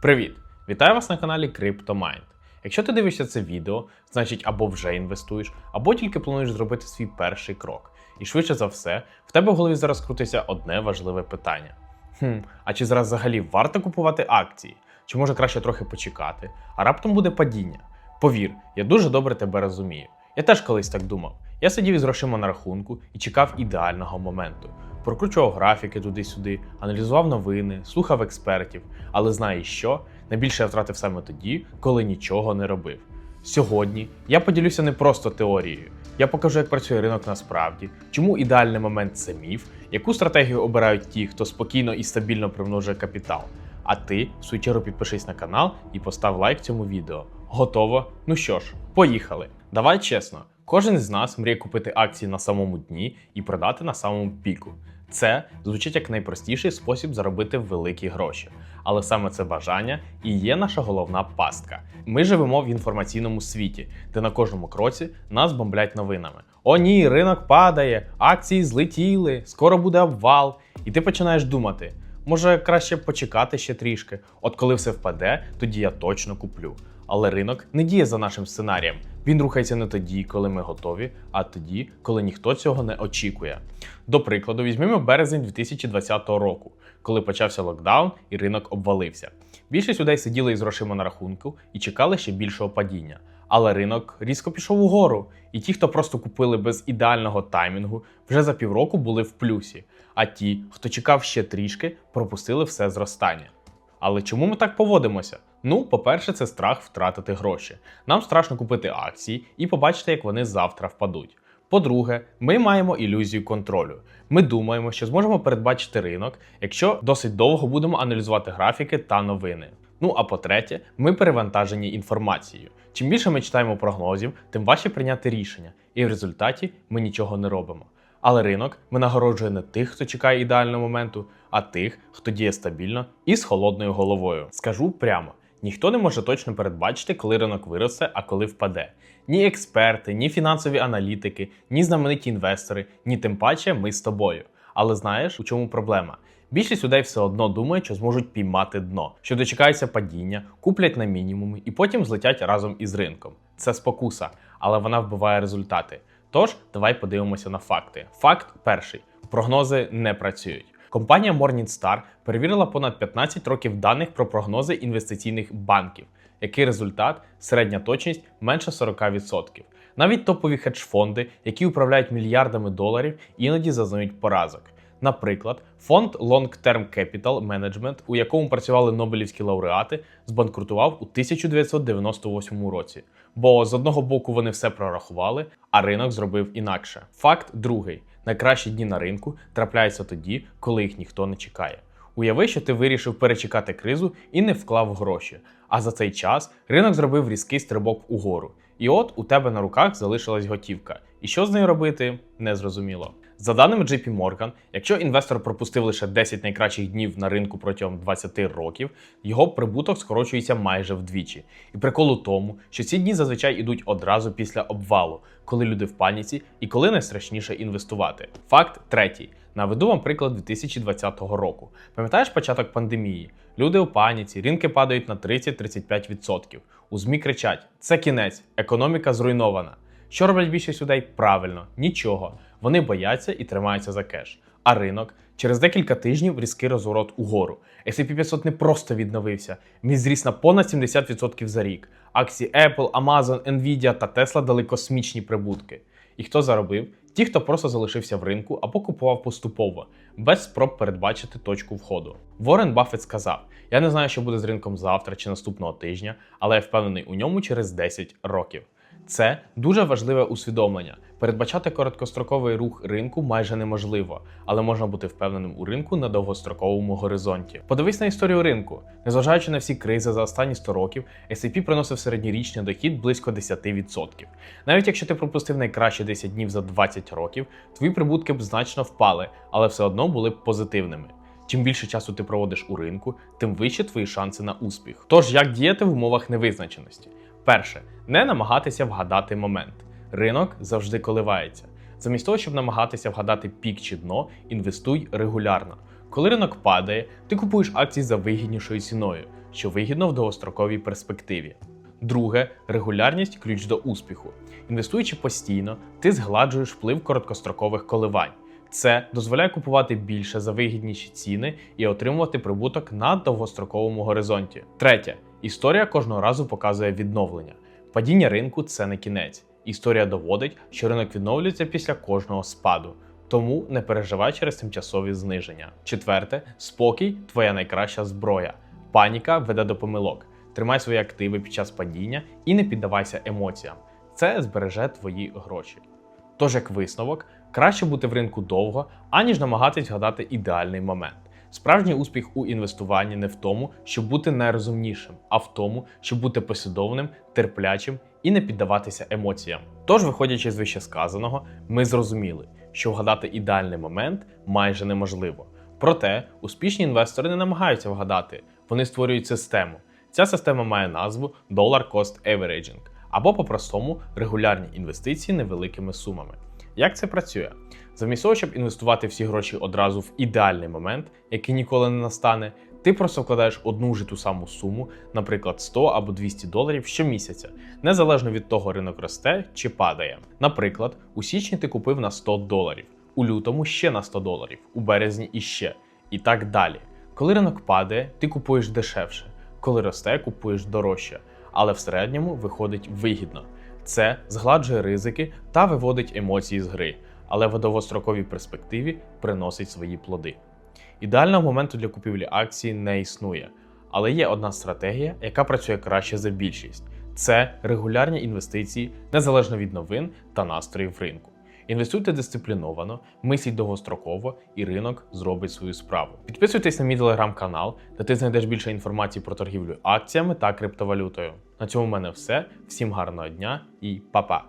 Привіт! Вітаю вас на каналі CryptoMind. Якщо ти дивишся це відео, значить або вже інвестуєш, або тільки плануєш зробити свій перший крок. І швидше за все, в тебе в голові зараз крутиться одне важливе питання: хм, а чи зараз взагалі варто купувати акції? Чи може краще трохи почекати, а раптом буде падіння? Повір, я дуже добре тебе розумію. Я теж колись так думав. Я сидів із грошима на рахунку і чекав ідеального моменту. Прокручував графіки туди-сюди, аналізував новини, слухав експертів. Але знаєш що? Найбільше я втратив саме тоді, коли нічого не робив. Сьогодні я поділюся не просто теорією. Я покажу, як працює ринок насправді, чому ідеальний момент це міф, яку стратегію обирають ті, хто спокійно і стабільно примножує капітал. А ти, в свою чергу, підпишись на канал і постав лайк цьому відео. Готово? Ну що ж, поїхали. Давай чесно, кожен з нас мріє купити акції на самому дні і продати на самому піку. Це звучить як найпростіший спосіб заробити великі гроші. Але саме це бажання і є наша головна пастка. Ми живемо в інформаційному світі, де на кожному кроці нас бомблять новинами. О, ні, ринок падає, акції злетіли, скоро буде обвал. І ти починаєш думати. Може, краще почекати ще трішки. От коли все впаде, тоді я точно куплю. Але ринок не діє за нашим сценарієм. Він рухається не тоді, коли ми готові, а тоді, коли ніхто цього не очікує. До прикладу, візьмемо березень 2020 року, коли почався локдаун і ринок обвалився. Більшість людей сиділи із грошима на рахунку і чекали ще більшого падіння. Але ринок різко пішов угору, і ті, хто просто купили без ідеального таймінгу, вже за півроку були в плюсі. А ті, хто чекав ще трішки, пропустили все зростання. Але чому ми так поводимося? Ну, по-перше, це страх втратити гроші. Нам страшно купити акції і побачити, як вони завтра впадуть. По-друге, ми маємо ілюзію контролю. Ми думаємо, що зможемо передбачити ринок, якщо досить довго будемо аналізувати графіки та новини. Ну а по-третє, ми перевантажені інформацією. Чим більше ми читаємо прогнозів, тим важче прийняти рішення, і в результаті ми нічого не робимо. Але ринок винагороджує не тих, хто чекає ідеального моменту, а тих, хто діє стабільно і з холодною головою. Скажу прямо: ніхто не може точно передбачити, коли ринок виросте, а коли впаде. Ні експерти, ні фінансові аналітики, ні знамениті інвестори, ні тим паче ми з тобою. Але знаєш, у чому проблема? Більшість людей все одно думають, що зможуть піймати дно, що дочекаються падіння, куплять на мінімуми і потім злетять разом із ринком. Це спокуса, але вона вбиває результати. Тож, давай подивимося на факти. Факт перший: прогнози не працюють. Компанія Morningstar перевірила понад 15 років даних про прогнози інвестиційних банків. Який результат? Середня точність менше 40%. Навіть топові хедж-фонди, які управляють мільярдами доларів, іноді зазнають поразок. Наприклад, фонд Long Term Capital Management, у якому працювали Нобелівські лауреати, збанкрутував у 1998 році. Бо з одного боку вони все прорахували, а ринок зробив інакше. Факт другий: найкращі дні на ринку трапляються тоді, коли їх ніхто не чекає. Уяви, що ти вирішив перечекати кризу і не вклав гроші. А за цей час ринок зробив різкий стрибок угору. І от у тебе на руках залишилась готівка. І що з нею робити, незрозуміло. За даними JP Morgan, якщо інвестор пропустив лише 10 найкращих днів на ринку протягом 20 років, його прибуток скорочується майже вдвічі. І прикол у тому, що ці дні зазвичай ідуть одразу після обвалу, коли люди в паніці і коли найстрашніше інвестувати. Факт третій. Наведу вам приклад 2020 року. Пам'ятаєш початок пандемії? Люди у паніці, ринки падають на 30-35%. У ЗМІ кричать: це кінець, економіка зруйнована. Що роблять більшість людей? Правильно, нічого. Вони бояться і тримаються за кеш. А ринок через декілька тижнів різкий розворот угору. S&P 500 не просто відновився, він зріс на понад 70% за рік. Акції Apple, Amazon, Nvidia та Tesla дали космічні прибутки. І хто заробив? Ті, хто просто залишився в ринку або купував поступово, без спроб передбачити точку входу. Ворен Баффет сказав: Я не знаю, що буде з ринком завтра чи наступного тижня, але я впевнений у ньому через 10 років. Це дуже важливе усвідомлення. Передбачати короткостроковий рух ринку майже неможливо, але можна бути впевненим у ринку на довгостроковому горизонті. Подивись на історію ринку. Незважаючи на всі кризи за останні 100 років, S&P приносив середньорічний дохід близько 10%. Навіть якщо ти пропустив найкращі 10 днів за 20 років, твої прибутки б значно впали, але все одно були б позитивними. Чим більше часу ти проводиш у ринку, тим вищі твої шанси на успіх. Тож як діяти в умовах невизначеності? Перше, не намагатися вгадати момент. Ринок завжди коливається. Замість того, щоб намагатися вгадати пік чи дно, інвестуй регулярно. Коли ринок падає, ти купуєш акції за вигіднішою ціною. що вигідно в довгостроковій перспективі. Друге регулярність ключ до успіху. Інвестуючи постійно, ти згладжуєш вплив короткострокових коливань. Це дозволяє купувати більше за вигідніші ціни і отримувати прибуток на довгостроковому горизонті. Третє історія кожного разу показує відновлення. Падіння ринку це не кінець. Історія доводить, що ринок відновлюється після кожного спаду. Тому не переживай через тимчасові зниження. Четверте, спокій твоя найкраща зброя. Паніка веде до помилок. Тримай свої активи під час падіння і не піддавайся емоціям. Це збереже твої гроші. Тож, як висновок, краще бути в ринку довго, аніж намагатись гадати ідеальний момент. Справжній успіх у інвестуванні не в тому, щоб бути найрозумнішим, а в тому, щоб бути послідовним, терплячим і не піддаватися емоціям. Тож, виходячи з вищесказаного, ми зрозуміли, що вгадати ідеальний момент майже неможливо. Проте успішні інвестори не намагаються вгадати, вони створюють систему. Ця система має назву Dollar Cost Averaging або по-простому регулярні інвестиції невеликими сумами. Як це працює? Замість того, щоб інвестувати всі гроші одразу в ідеальний момент, який ніколи не настане, ти просто вкладаєш одну ж ту саму суму, наприклад, 100 або 200 доларів щомісяця, незалежно від того, ринок росте чи падає. Наприклад, у січні ти купив на 100 доларів, у лютому ще на 100 доларів, у березні іще, і так далі. Коли ринок падає, ти купуєш дешевше, коли росте, купуєш дорожче, але в середньому виходить вигідно. Це згладжує ризики та виводить емоції з гри, але в довгостроковій перспективі приносить свої плоди. Ідеального моменту для купівлі акцій не існує, але є одна стратегія, яка працює краще за більшість: це регулярні інвестиції незалежно від новин та настроїв ринку. Інвестуйте дисципліновано, мисліть довгостроково, і ринок зробить свою справу. Підписуйтесь на мій телеграм-канал, де ти знайдеш більше інформації про торгівлю акціями та криптовалютою. На цьому в мене все. Всім гарного дня і па-па!